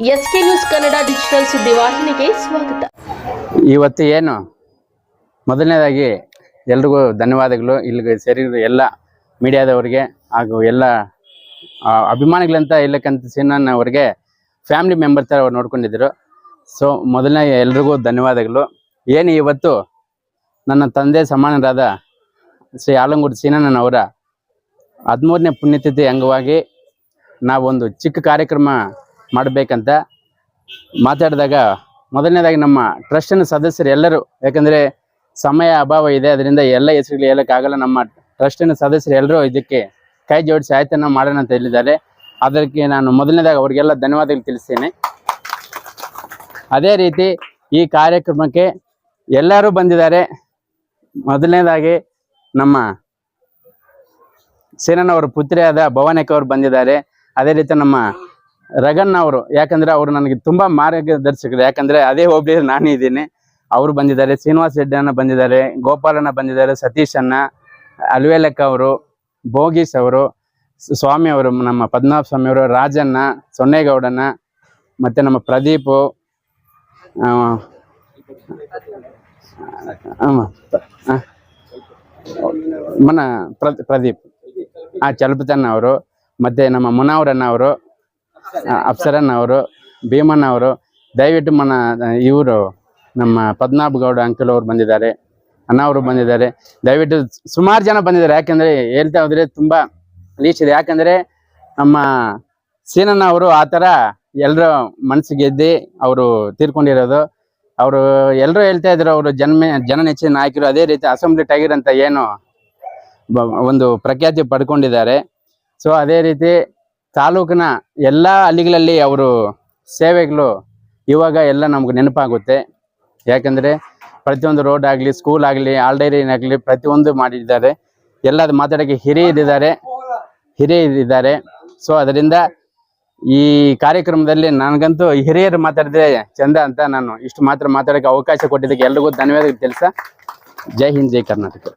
SK news Kannada digital ಸ್ವಾಗತ. ಇವತ್ತು ಏನು? ಮೊದಲನೇದಾಗಿ ಎಲ್ರಿಗೂ ಧನ್ಯವಾದಗಳು. ಇಲ್ಲಿಗೆ ಸೇರಿರೋ ಎಲ್ಲ ಮೀಡಿಯಾದವರಿಗೆ ಹಾಗೂ ಎಲ್ಲ ಅಭಿಮಾನಿಗಳಂತ ಇಲ್ಲಕ್ಕಂತ ಸಿನನ್ ಅವರಿಗೆ ಫ್ಯಾಮಿಲಿ ಮೆಂಬರ್ ಥರ ಅವ್ರು ನೋಡ್ಕೊಂಡಿದ್ರು. ಸೊ, ಮೊದಲನೇ ಎಲ್ರಿಗೂ ಧನ್ಯವಾದಗಳು. ಏನು ಇವತ್ತು ನನ್ನ ತಂದೆ ಸಮಾನರಾದ ಶ್ರೀ ಆಲಂಗೂರು ಸೀನಣ್ಣನ ಅವರ ಹದಿಮೂರನೇ ಪುಣ್ಯತಿಥಿ ಅಂಗವಾಗಿ ನಾವೊಂದು ಚಿಕ್ಕ ಕಾರ್ಯಕ್ರಮ ಮಾಡಬೇಕಂತ ಮಾತಾಡಿದಾಗ ಮೊದಲನೇದಾಗಿ ನಮ್ಮ ಟ್ರಸ್ಟಿನ ಸದಸ್ಯರು ಎಲ್ಲರೂ, ಯಾಕಂದ್ರೆ ಸಮಯ ಅಭಾವ ಇದೆ, ಅದರಿಂದ ಎಲ್ಲ ಹೆಸರುಗಳು ಹೇಳೋಕ್ಕಾಗಲ್ಲ ನಮ್ಮ ಟ್ರಸ್ಟಿನ ಸದಸ್ಯರು ಎಲ್ಲರೂ ಇದಕ್ಕೆ ಕೈ ಜೋಡಿಸಿ ಆಯ್ತನ್ನು ಮಾಡೋಣ ಅಂತ ಹೇಳಿದ್ದಾರೆ. ಅದಕ್ಕೆ ನಾನು ಮೊದಲನೇದಾಗಿ ಅವರಿಗೆಲ್ಲ ಧನ್ಯವಾದಗಳು ತಿಳಿಸ್ತೇನೆ. ಅದೇ ರೀತಿ ಈ ಕಾರ್ಯಕ್ರಮಕ್ಕೆ ಎಲ್ಲರೂ ಬಂದಿದ್ದಾರೆ. ಮೊದಲನೇದಾಗಿ ನಮ್ಮ ಸೇನನವರ ಪುತ್ರಿಯಾದ ಭವಾನಿಕ ಅವರು ಬಂದಿದ್ದಾರೆ. ಅದೇ ರೀತಿ ನಮ್ಮ ರಗನ್ ಅವರು, ಯಾಕಂದ್ರೆ ಅವರು ನನಗೆ ತುಂಬಾ ಮಾರ್ಗದರ್ಶಕರು. ಯಾಕಂದ್ರೆ ಅದೇ ಹೋಬಳಿ ನಾನು ಇದ್ದೀನಿ. ಅವರು ಬಂದಿದ್ದಾರೆ, ಶ್ರೀನಿವಾಸ್ ರೆಡ್ಡಿ ಅನ್ನ ಬಂದಿದ್ದಾರೆ ಗೋಪಾಲನ ಬಂದಿದ್ದಾರೆ, ಸತೀಶ್ ಅನ್ನ ಅಲ್ವೇಲಕ್ಕ ಅವರು, ಭೋಗೀಶ್ ಅವರು, ಸ್ವಾಮಿ ಅವರು, ನಮ್ಮ ಪದ್ಮನಾಭ ಸ್ವಾಮಿ ಅವರು, ರಾಜಣ್ಣ ಸೊನ್ನೇಗೌಡನ ಮತ್ತೆ ನಮ್ಮ ಪ್ರದೀಪು ಮನ ಪ್ರ- ಪ್ರದೀಪ್, ಆ, ಚಲಪತಣ್ಣ ಅವರು, ಮತ್ತೆ ನಮ್ಮ ಮುನಾವರಣ್ಣ ಅವರು ಆ, ಅಪ್ಸರಣ್ಣ ಅವರು ಭೀಮಣ್ಣ ಅವರು ದಯವಿಟ್ಟು ಮನ ಇವರು ನಮ್ಮ ಪದ್ಮನಾಭ ಗೌಡ ಅಂಕಲ್ ಅವರು ಬಂದಿದ್ದಾರೆ ಅಣ್ಣ ಅವರು ಬಂದಿದ್ದಾರೆ. ದಯವಿಟ್ಟು ಸುಮಾರು ಜನ ಬಂದಿದ್ದಾರೆ. ಯಾಕಂದ್ರೆ ಹೇಳ್ತಾ ಹೋದ್ರೆ ತುಂಬಾ ರೀಚ್ ಇದೆ. ಯಾಕಂದ್ರೆ ನಮ್ಮ ಸೀನಣ್ಣ ಅವರು ಆ ಥರ ಎಲ್ಲರ ಮನಸ್ಸಿಗೆ ಗೆದ್ದಿ ಅವರು ತೀರ್ಕೊಂಡಿರೋದು. ಅವರು ಎಲ್ಲರೂ ಹೇಳ್ತಾ ಇದ್ರು ಅವರು ಜನ್ಮ ಜನ ನೆಚ್ಚಿನ ನಾಯಕರು ಅದೇ ರೀತಿ ಅಸೆಂಬ್ಲಿ ಟೈಗರ್ ಅಂತ ಏನು ಒಂದು ಪ್ರಖ್ಯಾತಿ ಪಡ್ಕೊಂಡಿದ್ದಾರೆ. ಸೊ ಅದೇ ರೀತಿ ತಾಲೂಕಿನ ಎಲ್ಲ ಹಳ್ಳಿಗಳಲ್ಲಿ ಅವರು ಸೇವೆಗಳು ಇವಾಗ ಎಲ್ಲ ನಮ್ಗೆ ನೆನಪಾಗುತ್ತೆ. ಯಾಕಂದ್ರೆ ಪ್ರತಿಯೊಂದು ರೋಡ್ ಆಗಲಿ ಸ್ಕೂಲ್ ಆಗಲಿ ಆಲ್ಡೈರಿನ್ ಆಗಲಿ ಪ್ರತಿಯೊಂದು ಮಾಡಿದ್ದಾರೆ. ಎಲ್ಲ ಅದು ಮಾತಾಡೋಕ್ಕೆ ಹಿರಿಯರಿದ್ದಾರೆ ಹಿರಿಯರಿದ್ದಾರೆ ಸೊ ಅದರಿಂದ ಈ ಕಾರ್ಯಕ್ರಮದಲ್ಲಿ ನನಗಂತೂ ಹಿರಿಯರು ಮಾತಾಡಿದ್ರೆ ಚಂದ ಅಂತ ನಾನು ಇಷ್ಟು ಮಾತ್ರ ಮಾತಾಡೋಕ್ಕೆ ಅವಕಾಶ ಕೊಟ್ಟಿದ್ದಕ್ಕೆ ಎಲ್ರಿಗೂ ಧನ್ಯವಾದ ಕೆಲಸ. ಜೈ ಹಿಂದ್, ಜೈ ಕರ್ನಾಟಕ.